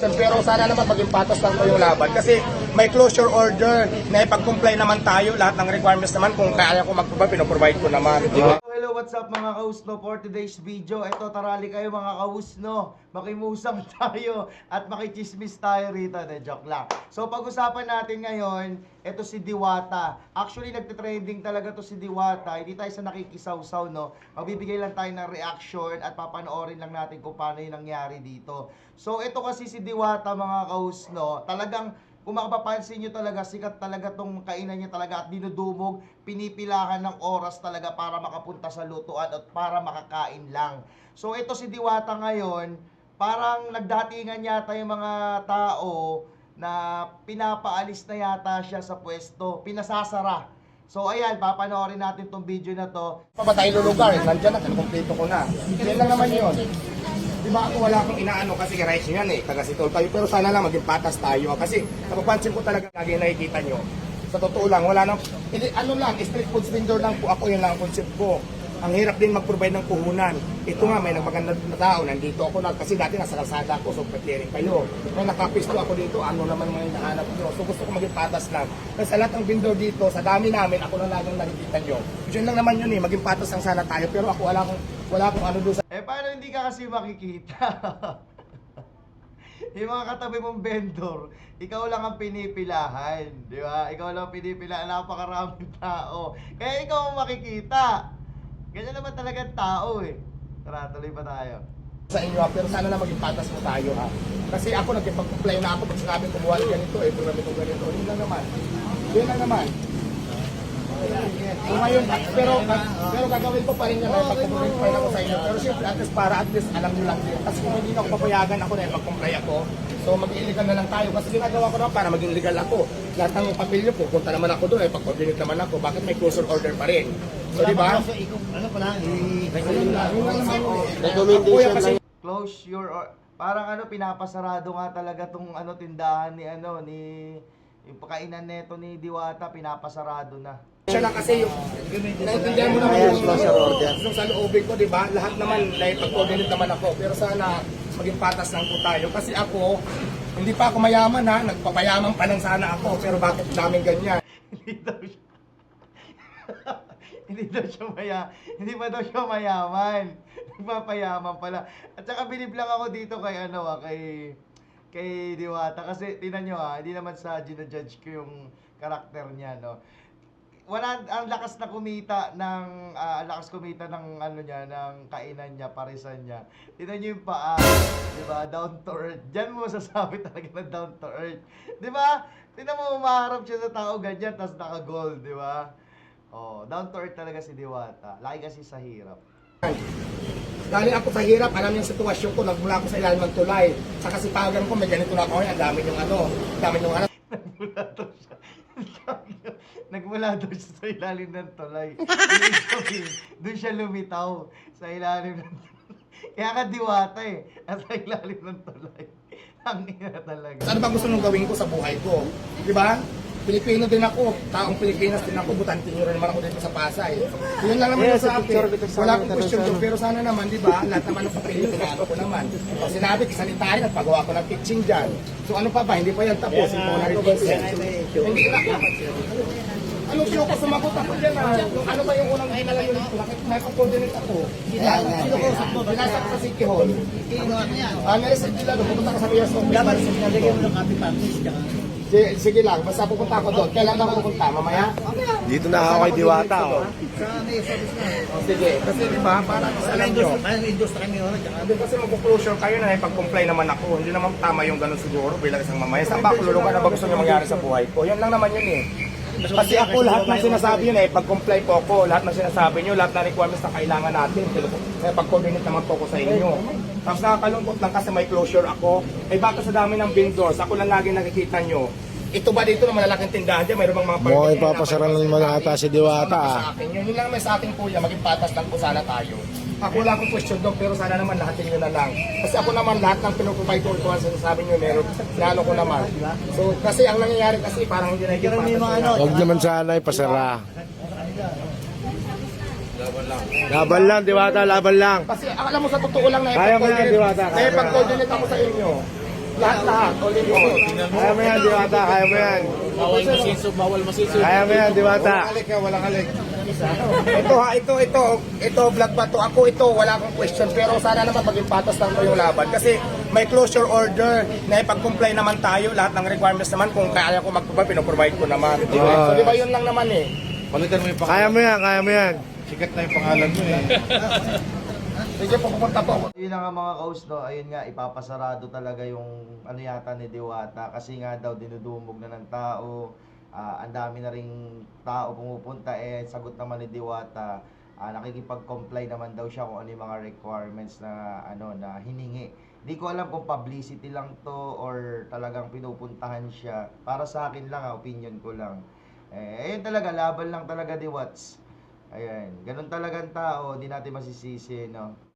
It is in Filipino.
Pero sana naman maging patas lang yung laban kasi may closure order na ipag-comply naman tayo lahat ng requirements naman kung kaya ko mag-provide, pinoprovide ko naman. What's up mga kausno for today's video. Ito, tarali kayo mga kausno. Makimusang tayo at makichismis tayo rito. De, joke lang. So, pag-usapan natin ngayon, ito si Diwata. Actually, nagtitrending talaga to si Diwata. Hindi tayo sa nakikisaw-saw, no? Magbibigay lang tayo ng reaction at papanoorin lang natin kung paano yung nangyari dito. So, ito kasi si Diwata mga kausno. Talagang kung makapapansin nyo talaga, sikat talaga tong kainan niya talaga at dinudumog, pinipilahan ng oras talaga para makapunta sa lutuan at para makakain lang. So ito si Diwata ngayon, parang nagdatingan yata yung mga tao na pinapaalis na yata siya sa pwesto, pinasasara. So ayan, papanoorin natin tong video na to. Pa ba tayo lulugar? Nandiyan na, kompleto ko na. Yan lang naman yun. Di ba ako wala akong inaano kasi rice yan eh, taga sitol tayo. Pero sana lang maging patas tayo. Kasi napapansin ko talaga lagi nakikita nyo. Sa totoo lang, wala nang, ano lang, street food vendor lang po ako, yun lang ang concept ko. Ang hirap din mag-provide ng puhunan. Ito nga, may nagmaganda na tao, nandito ako na, kasi dati nasa kalsada ako, so preparing kayo. May nakapisto ako dito, ano naman mga hinahanap nyo. So gusto ko maging patas lang. Kasi sa lahat ng vendor dito, sa dami namin, ako na lang nakikita nyo. Yun lang naman yun eh, maging patas lang sana tayo. Pero ako wala akong, wala akong ano doon sa Eh paano hindi ka kasi makikita? yung mga katabi mong vendor, ikaw lang ang pinipilahan, di ba? Ikaw lang ang pinipilahan, napakaraming tao. Kaya ikaw ang makikita. Ganyan naman talaga tao eh. Tara, tuloy pa tayo. sa inyo ha, pero sana na maging patas mo tayo ha. Kasi ako nagkipag-comply na ako pag sinabi kumuha ng ganito, eh, pero ganito, ganito. Yun lang naman. Yun lang naman. So ngayon, pero, pero gagawin ko pa rin yan, pag-comply ako sa inyo. Pero siyempre, at least para at least alam nyo lang din. Kasi kung hindi na ako papayagan ako na pag-comply ako, so mag-illegal na lang tayo. Kasi ginagawa ko naman para maging legal ako. Lahat ng papilyo po, punta naman ako doon, eh, pag-coordinate naman ako. Bakit may closure order pa rin? So di ba? Ano pala, lang, lang. Recommendation kasi Close your or parang ano pinapasarado nga talaga tong ano tindahan ni ano ni yung pakainan neto ni Diwata pinapasarado na. Siya lang kasi yung, naintindihan mo naman yung, yung sa loobin ko, di ba? Lahat naman, like, pag-coordinate naman ako. Pero sana, maging patas lang po tayo. Kasi ako, hindi pa ako mayaman ha, nagpapayaman pa lang sana ako. Pero bakit daming ganyan? hindi daw siya hindi daw siya maya hindi pa daw siya mayaman nagpapayaman pala at saka bilib lang ako dito kay ano ah kay kay Diwata kasi tinan nyo ah hindi naman sa ginajudge ko yung karakter niya no wala ang lakas na kumita ng ang lakas kumita ng ano niya ng kainan niya parisan niya. Tingnan niyo yung paa di ba? Down to earth. Diyan mo masasabi talaga na down to earth. Di ba? Tingnan mo umaharap siya sa tao ganyan tapos naka gold di ba? Oh down to earth talaga si Diwata. Laki kasi sa hirap. Galing ako sa hirap, alam yung sitwasyon ko, nagmula ako sa ilalim ng tulay. Sa kasipagan ko, may ganito na ako, ang dami yung ano, dami yung ano. nagmula daw siya nagmula siya sa ilalim ng tulay Ibig sabihin, doon siya lumitaw sa ilalim ng tulay kaya ka diwata eh nasa ilalim ng tulay ang ina talaga Ano ba gusto nung gawin ko sa buhay ko? Di ba? Pilipino din ako, taong Pilipinas din ako, butante nyo rin naman ako dito sa Pasay. Yun lang naman Yes, yung sa picture akin. Wala akong question doon, ano. pero sana naman, di ba, lahat naman ng papel pinalo ko naman. Pag sinabi, kisalitahin at pagawa ko ng kitchen dyan. So ano pa ba, hindi pa yan tapos, hindi pa na Hindi na Anong show ko sumagot ako dyan ah? Yung ano ba yung unang hinala yun? Bakit may coordinate ako? Yan, yan. Sino ko sa Binasa ko sa City Hall. Ah, na-receive nila doon. Pupunta ko sa office. Dapat nalagyan mo ng copy package Sige, sige lang, basta pupunta ako doon. Kailan ka pupunta? Mamaya? Dito na ako kay Diwata. Oh. sa may service na. Oh, sige. Kasi di ba, para sa alam nyo. Kaya induce kami Hindi kasi mag-closure kayo na ipag-comply naman ako. Hindi naman tama yung ganun siguro bilang isang mamaya. Saan ba ako lulungan na ba gusto nyo mangyari sa buhay ko? Yan lang naman yun eh. Kasi ako lahat ng sinasabi yun eh, pag-comply po ako, lahat ng sinasabi nyo, lahat ng requirements na kailangan natin, kaya pag-coordinate naman po ako sa inyo. Tapos nakakalungkot lang kasi may closure ako. Eh baka sa dami ng vendors, ako lang lagi nakikita nyo. Ito ba dito na malalaking tindahan dyan? Mayroon bang mga Mukhang permit na ipapasaran kailangan naman ata si Diwata, ah. Sa akin. Yun, yun lang naman sa akin kuya, maging patas lang po sana tayo. Ako wala akong question doon, pero sana naman lahat nyo na lang. Kasi ako naman lahat ng pinuprovide ko, kung sinasabi nyo, meron, sinalo ko naman. So, kasi ang nangyayari kasi parang hindi na yung Karamihan mga ano, Huwag naman sana ipasara. Laban lang, Diwata, laban lang. Kasi alam mo sa totoo lang na Kaya mo yan, Diwata, kaya na ipag-coordinate ako sa inyo. Lahat-lahat. All in all. Kaya mo yan, Diwata. Kaya mo yan. Bawal masiso, bawal masiso. Kaya mo yan, Diwata. Walang alik ha, walang alik. ito ha, ito, ito, ito, vlog ba to? Ako ito, wala akong question. Pero sana naman maging patas lang to yung laban. Kasi may closure order na ipag-comply naman tayo. Lahat ng requirements naman, kung kaya ko mag-provide, pinoprovide ko naman. Ah. So di ba yun lang naman eh. Palitan mo yung Kaya mo yan, kaya mo yan. Sikat na yung pangalan mo eh. Sige po, pupunta po. Yun na nga mga kaus, no? Ayun nga, ipapasarado talaga yung ano yata ni Diwata kasi nga daw dinudumog na ng tao. Ah, ang dami na ring tao pumupunta eh sagot naman ni Diwata ah, nakikipag-comply naman daw siya kung ano yung mga requirements na ano na hiningi. Hindi ko alam kung publicity lang to or talagang pinupuntahan siya. Para sa akin lang, ah, opinion ko lang. Eh, ayun talaga, laban lang talaga Diwats. Ayan, ganun talagang tao, hindi natin masisisi, no?